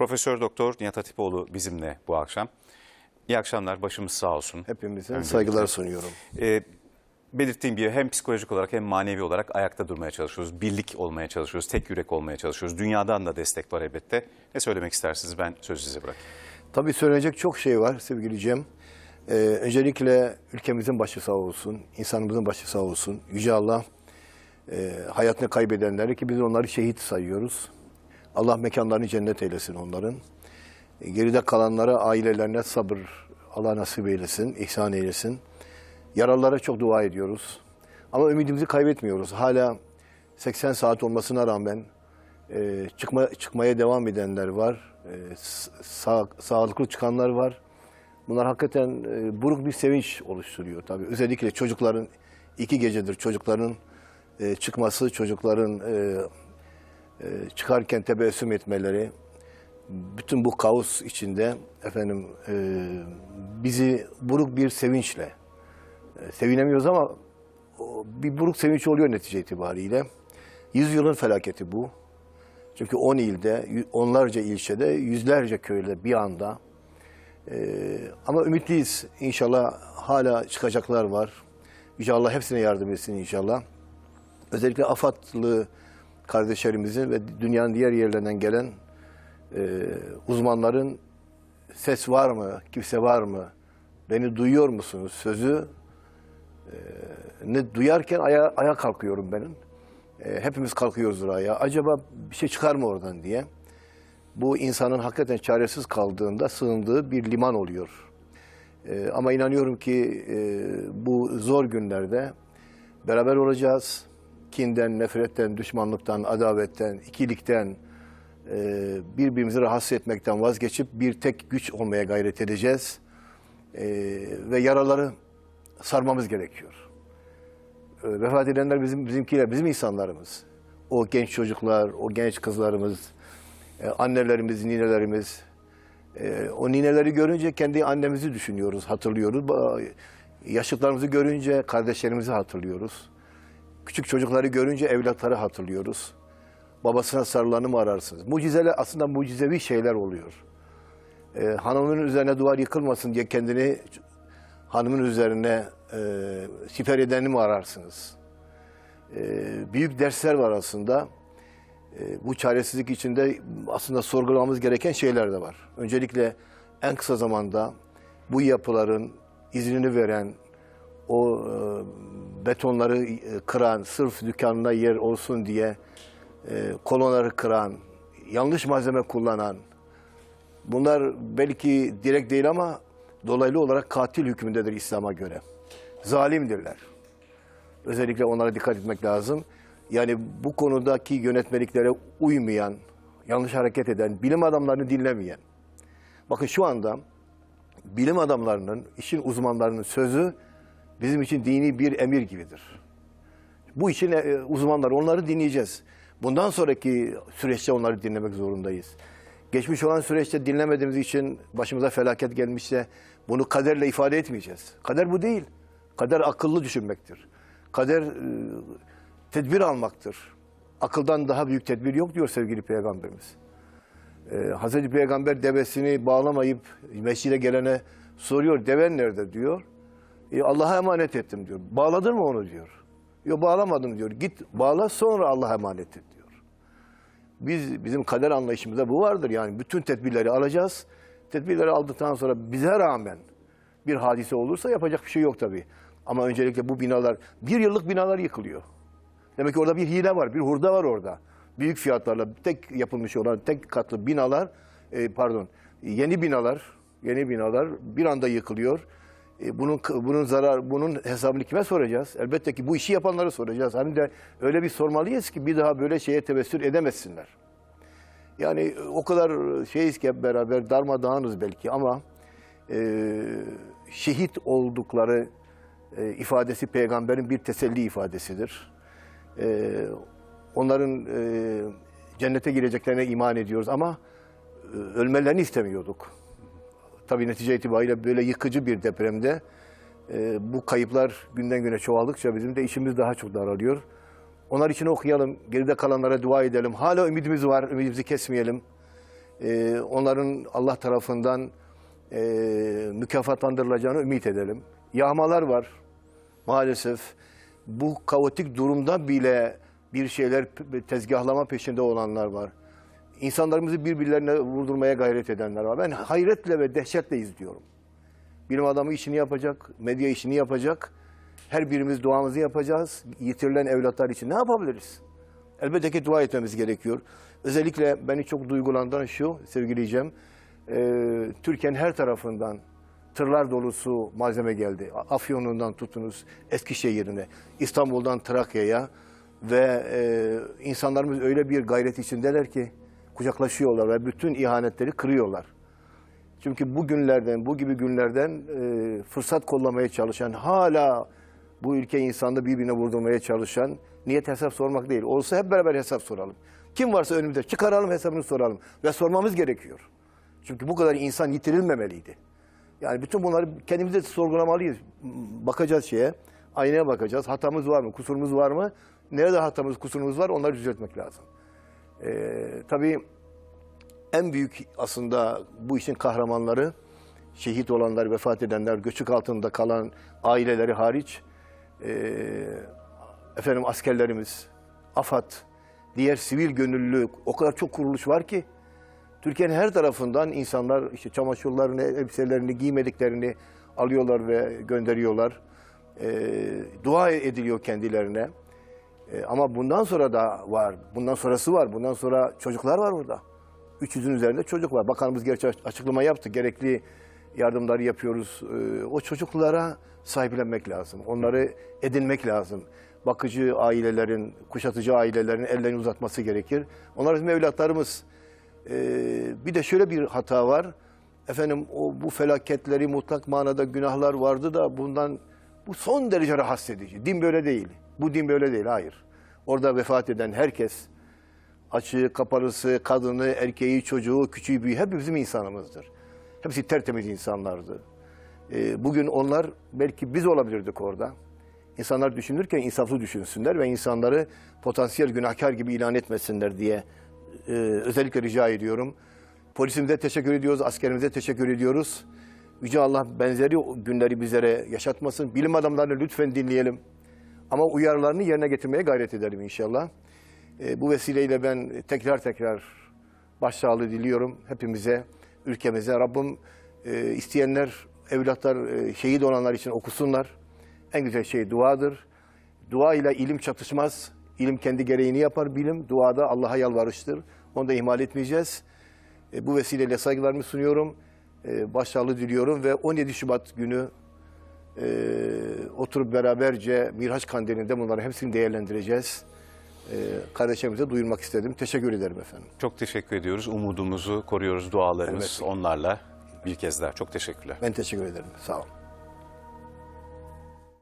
Profesör Doktor Nihat Hatipoğlu bizimle bu akşam. İyi akşamlar, başımız sağ olsun. Hepimize Öncelikle. saygılar sunuyorum. Ee, belirttiğim gibi hem psikolojik olarak hem manevi olarak ayakta durmaya çalışıyoruz. Birlik olmaya çalışıyoruz, tek yürek olmaya çalışıyoruz. Dünyadan da destek var elbette. Ne söylemek istersiniz? Ben sözü size bırakayım. Tabii söyleyecek çok şey var sevgili Cem. Ee, öncelikle ülkemizin başı sağ olsun, insanımızın başı sağ olsun. Yüce Allah e, hayatını kaybedenleri ki biz onları şehit sayıyoruz. Allah mekanlarını cennet eylesin onların. E, geride kalanlara, ailelerine sabır Allah nasip eylesin, ihsan eylesin. Yaralılara çok dua ediyoruz. Ama ümidimizi kaybetmiyoruz. Hala 80 saat olmasına rağmen e, çıkma, çıkmaya devam edenler var. E, sağ- sağlıklı çıkanlar var. Bunlar hakikaten e, buruk bir sevinç oluşturuyor tabii. Özellikle çocukların iki gecedir çocukların e, çıkması, çocukların e, çıkarken tebessüm etmeleri, bütün bu kaos içinde efendim e, bizi buruk bir sevinçle e, sevinemiyoruz ama o bir buruk sevinç oluyor netice itibariyle. Yüzyılın felaketi bu. Çünkü 10 ilde, onlarca ilçede, yüzlerce köyde bir anda. Ee, ama ümitliyiz. İnşallah hala çıkacaklar var. Yüce Allah hepsine yardım etsin inşallah. Özellikle AFAD'lı kardeşlerimizin ve dünyanın diğer yerlerinden gelen e, uzmanların ses var mı, kimse var mı, beni duyuyor musunuz sözü e, ne duyarken aya, ayağa kalkıyorum benim. E, hepimiz kalkıyoruzdur ayağa. Acaba bir şey çıkar mı oradan diye. Bu insanın hakikaten çaresiz kaldığında sığındığı bir liman oluyor. E, ama inanıyorum ki e, bu zor günlerde beraber olacağız. Kinden, nefretten, düşmanlıktan, adavetten, ikilikten, e, birbirimizi rahatsız etmekten vazgeçip bir tek güç olmaya gayret edeceğiz. E, ve yaraları sarmamız gerekiyor. E, vefat edenler bizim bizimkiler, bizim insanlarımız. O genç çocuklar, o genç kızlarımız, annelerimiz, ninelerimiz. O nineleri görünce kendi annemizi düşünüyoruz, hatırlıyoruz. Yaşıtlarımızı görünce kardeşlerimizi hatırlıyoruz. Küçük çocukları görünce evlatları hatırlıyoruz. Babasına sarılanı mı ararsınız? Mucizeler aslında mucizevi şeyler oluyor. E, hanımın üzerine duvar yıkılmasın diye kendini hanımın üzerine e, siper edeni mi ararsınız? E, büyük dersler var aslında. E, bu çaresizlik içinde aslında sorgulamamız gereken şeyler de var. Öncelikle en kısa zamanda bu yapıların iznini veren, o e, betonları e, kıran, sırf dükkanına yer olsun diye e, kolonları kıran, yanlış malzeme kullanan, bunlar belki direkt değil ama dolaylı olarak katil hükmündedir İslam'a göre. Zalimdirler. Özellikle onlara dikkat etmek lazım. Yani bu konudaki yönetmeliklere uymayan, yanlış hareket eden, bilim adamlarını dinlemeyen. Bakın şu anda bilim adamlarının, işin uzmanlarının sözü bizim için dini bir emir gibidir. Bu işin e, uzmanları, onları dinleyeceğiz. Bundan sonraki süreçte onları dinlemek zorundayız. Geçmiş olan süreçte dinlemediğimiz için başımıza felaket gelmişse bunu kaderle ifade etmeyeceğiz. Kader bu değil. Kader akıllı düşünmektir. Kader e, tedbir almaktır. Akıldan daha büyük tedbir yok diyor sevgili Peygamberimiz. Ee, Hazreti Peygamber devesini bağlamayıp mescide gelene soruyor deven nerede diyor. E, Allah'a emanet ettim diyor. Bağladın mı onu diyor. Yok bağlamadım diyor. Git bağla sonra Allah'a emanet et diyor. Biz bizim kader anlayışımızda bu vardır. Yani bütün tedbirleri alacağız. Tedbirleri aldıktan sonra bize rağmen bir hadise olursa yapacak bir şey yok tabii. Ama öncelikle bu binalar, bir yıllık binalar yıkılıyor. Demek ki orada bir hile var, bir hurda var orada. Büyük fiyatlarla tek yapılmış olan tek katlı binalar, e, pardon, yeni binalar, yeni binalar bir anda yıkılıyor. E, bunun bunun zarar, bunun hesabını kime soracağız? Elbette ki bu işi yapanlara soracağız. Hem de öyle bir sormalıyız ki bir daha böyle şeye tevessül edemezsinler. Yani e, o kadar şeyiz ki hep beraber darmadağınız belki ama e, şehit oldukları e, ifadesi peygamberin bir teselli ifadesidir. E, onların e, cennete gireceklerine iman ediyoruz ama e, ölmelerini istemiyorduk. Tabii netice itibariyle böyle yıkıcı bir depremde e, bu kayıplar günden güne çoğaldıkça bizim de işimiz daha çok daralıyor. Onlar için okuyalım, geride kalanlara dua edelim. Hala ümidimiz var, ümidimizi kesmeyelim. e, onların Allah tarafından e, mükafatlandırılacağını ümit edelim. Yağmalar var maalesef. Bu kaotik durumda bile bir şeyler tezgahlama peşinde olanlar var. İnsanlarımızı birbirlerine vurdurmaya gayret edenler var. Ben hayretle ve dehşetle izliyorum. Bilim adamı işini yapacak, medya işini yapacak. Her birimiz duamızı yapacağız. Yitirilen evlatlar için ne yapabiliriz? Elbette ki dua etmemiz gerekiyor. Özellikle beni çok duygulandıran şu sevgili Cem. e, Türkiye'nin her tarafından tırlar dolusu malzeme geldi. Afyon'undan tutunuz Eskişehir'ine, İstanbul'dan Trakya'ya ve e, insanlarımız öyle bir gayret içindeler ki kucaklaşıyorlar ve bütün ihanetleri kırıyorlar. Çünkü bu günlerden, bu gibi günlerden e, fırsat kollamaya çalışan, hala bu ülke insanını birbirine vurdurmaya çalışan, niyet hesap sormak değil. Olsa hep beraber hesap soralım. Kim varsa önümüzde çıkaralım hesabını soralım. Ve sormamız gerekiyor. Çünkü bu kadar insan yitirilmemeliydi. Yani bütün bunları kendimize sorgulamalıyız. Bakacağız şeye, aynaya bakacağız. Hatamız var mı, kusurumuz var mı? Nerede hatamız, kusurumuz var onları düzeltmek lazım. Ee, tabii en büyük aslında bu işin kahramanları, şehit olanlar, vefat edenler, göçük altında kalan aileleri hariç, eee, efendim askerlerimiz, AFAD, diğer sivil gönüllü o kadar çok kuruluş var ki, Türkiye'nin her tarafından insanlar işte çamaşırlarını, elbiselerini, giymediklerini alıyorlar ve gönderiyorlar. Eee, dua ediliyor kendilerine. E, ama bundan sonra da var. Bundan sonrası var. Bundan sonra çocuklar var burada. 300'ün üzerinde çocuk var. Bakanımız gerçi aç- açıklama yaptı. Gerekli yardımları yapıyoruz. E, o çocuklara sahiplenmek lazım. Onları edinmek lazım. Bakıcı ailelerin, kuşatıcı ailelerin ellerini uzatması gerekir. Onlar bizim evlatlarımız. E, bir de şöyle bir hata var. Efendim o bu felaketleri mutlak manada günahlar vardı da bundan bu son derece rahatsız edici. Din böyle değil. Bu din böyle değil. Hayır. Orada vefat eden herkes açığı, kapalısı, kadını, erkeği, çocuğu, küçüğü, büyüğü hep bizim insanımızdır. Hepsi tertemiz insanlardı. Ee, bugün onlar belki biz olabilirdik orada. İnsanlar düşünürken insaflı düşünsünler ve insanları potansiyel günahkar gibi ilan etmesinler diye e, özellikle rica ediyorum. Polisimize teşekkür ediyoruz, askerimize teşekkür ediyoruz. Yüce Allah benzeri günleri bizlere yaşatmasın. Bilim adamlarını lütfen dinleyelim. Ama uyarılarını yerine getirmeye gayret edelim inşallah. E, bu vesileyle ben tekrar tekrar başsağlığı diliyorum hepimize, ülkemize. Rabbim e, isteyenler, evlatlar, e, şehit olanlar için okusunlar. En güzel şey duadır. Dua ile ilim çatışmaz. İlim kendi gereğini yapar. Bilim duada Allah'a yalvarıştır. Onu da ihmal etmeyeceğiz. E, bu vesileyle saygılarımı sunuyorum. E, başsağlığı diliyorum ve 17 Şubat günü e, oturup beraberce Miraç Kandili'nde bunların hepsini değerlendireceğiz. E, kardeşlerimize duyurmak istedim. Teşekkür ederim efendim. Çok teşekkür ediyoruz. Umudumuzu koruyoruz dualarımız Evet. onlarla. Bir kez daha çok teşekkürler. Ben teşekkür ederim. Sağ olun.